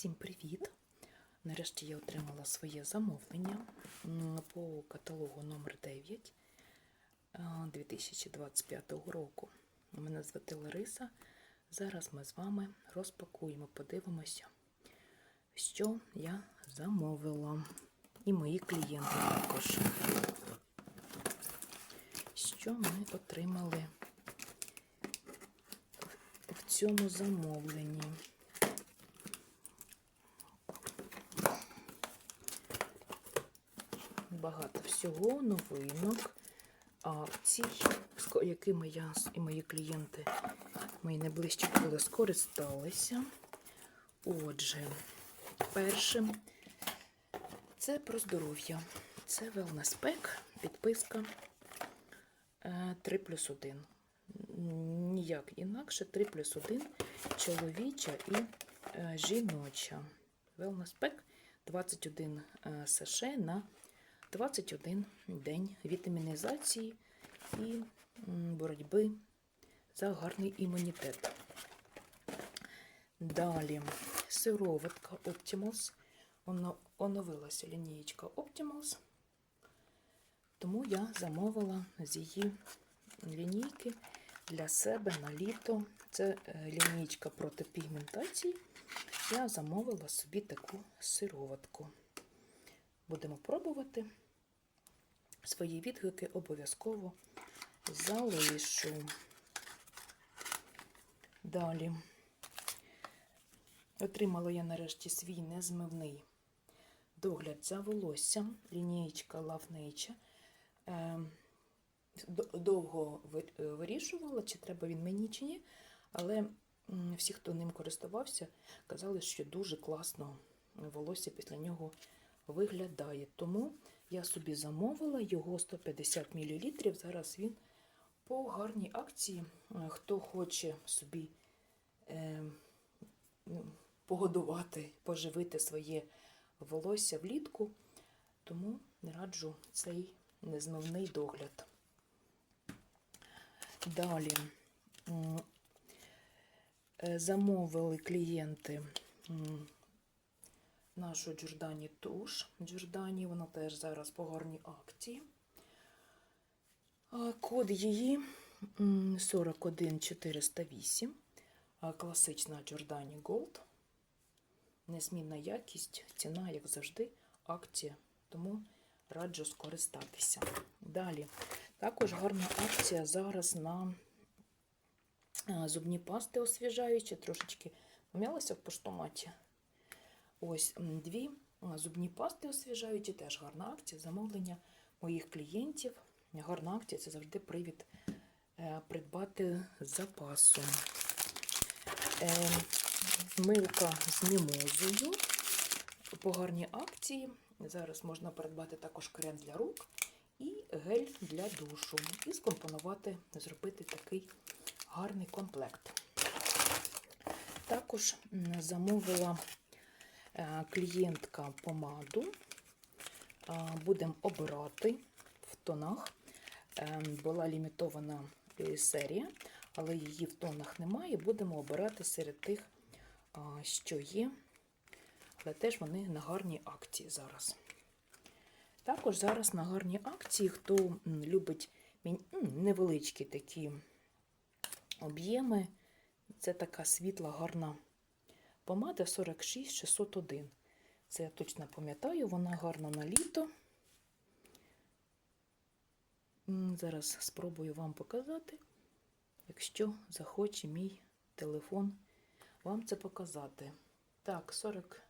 Всім привіт! Нарешті я отримала своє замовлення по каталогу номер 9 е, 2025 року. Мене звати Лариса. Зараз ми з вами розпакуємо, подивимося, що я замовила. І мої клієнти також. Що ми отримали в цьому замовленні? Багато всього, новинок, акцій, якими я і мої клієнти, мої найближчі коли скористалися. Отже, першим це про здоров'я. Це Pack, підписка е, 3 плюс 1. Ніяк інакше 3 плюс 1 чоловіча і е, жіноча. Pack 21 е, саше на 21 день вітамінізації і боротьби за гарний імунітет. Далі сироватка Optimals. Оно- Оновилася лінієчка Optimals. Тому я замовила з її лінійки для себе на літо. Це е, лінійка проти пігментації. Я замовила собі таку сироватку. Будемо пробувати. Свої відгуки обов'язково залишу. Далі. Отримала я нарешті свій незмивний догляд за волоссям, лінієчка Love Nature. Е, Довго е, вирішувала, чи треба він мені, чи ні. Але всі, хто ним користувався, казали, що дуже класно волосся після нього виглядає. Тому я собі замовила його 150 мл. Зараз він по гарній акції. Е, Хто хоче собі е, ну, погодувати, поживити своє волосся влітку, тому раджу цей незмивний догляд. Далі е, замовили клієнти нашу Джордані Туш. Джордані, вона теж зараз по гарній акції. Код її 41408. Класична Джордані Gold. Незмінна якість, ціна, як завжди, акція. Тому раджу скористатися. Далі. Також гарна акція зараз на зубні пасти освіжаючі, трошечки пом'ялася в поштоматі. Ось дві зубні пасти освіжаючі, теж гарна акція. Замовлення моїх клієнтів. Гарна акція це завжди привід е, придбати з запасом. Е, Милка з мімозою по гарній акції. Зараз можна придбати також крем для рук і гель для душу. І скомпонувати, зробити такий гарний комплект. Також замовила клієнтка помаду. Е, Будемо обирати в тонах. Е, Була лімітована е, серія, але її в тонах немає. Будемо обирати серед тих, що є. Але теж вони на гарній акції зараз. Також зараз на гарній акції, хто любить невеличкі такі об'єми, це така світла, гарна помада 46601. Це я точно пам'ятаю, вона гарна на літо. Зараз спробую вам показати, якщо захоче мій телефон вам це показати. Так, 40,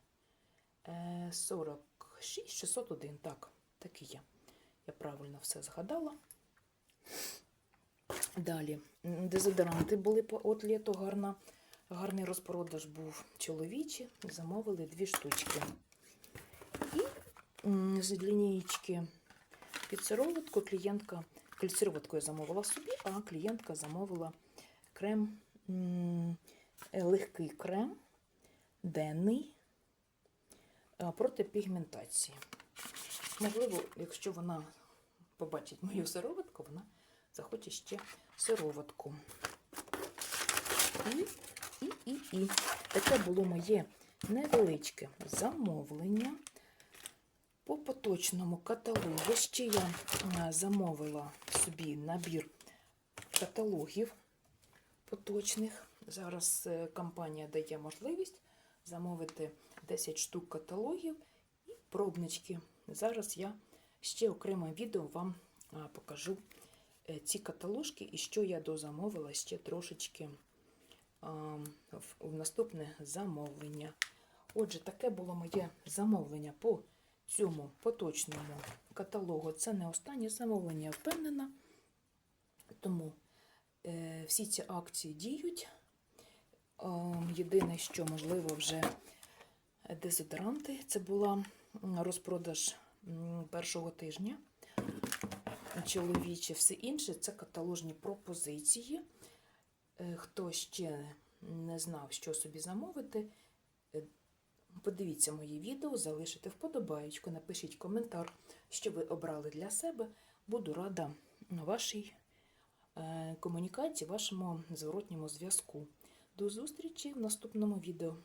е, 46, 601. Так, такий є. Я правильно все згадала. Далі. Дезодоранти були по от літо гарна. Гарний розпродаж був чоловічі. Замовили дві штучки. І з лінієчки під сироватку клієнтка, сироватку я замовила собі, а клієнтка замовила крем, е, легкий крем, денний е, проти пігментації. Можливо, якщо вона побачить мою сироватку, вона захоче ще сироватку. І, і, і, і. Таке було моє невеличке замовлення. По поточному каталогу ще я е, замовила собі набір каталогів поточних. Зараз е, компанія дає можливість замовити 10 штук каталогів і пробнички. Зараз я ще окреме відео вам покажу е, ці каталожки і що я дозамовила ще трошечки в, наступне замовлення. Отже, таке було моє замовлення по цьому поточному каталогу. Це не останнє замовлення, я впевнена. Тому е, всі ці акції діють. Єдине, що можливо вже дезодоранти. Це була розпродаж першого тижня. Чоловічі, все інше це каталожні пропозиції. Е, Хто ще не знав, що собі замовити, е, подивіться мої відео, залишите вподобаєчку, напишіть коментар, що ви обрали для себе. Буду рада вашій е, комунікації, вашому зворотньому зв'язку. До зустрічі в наступному відео.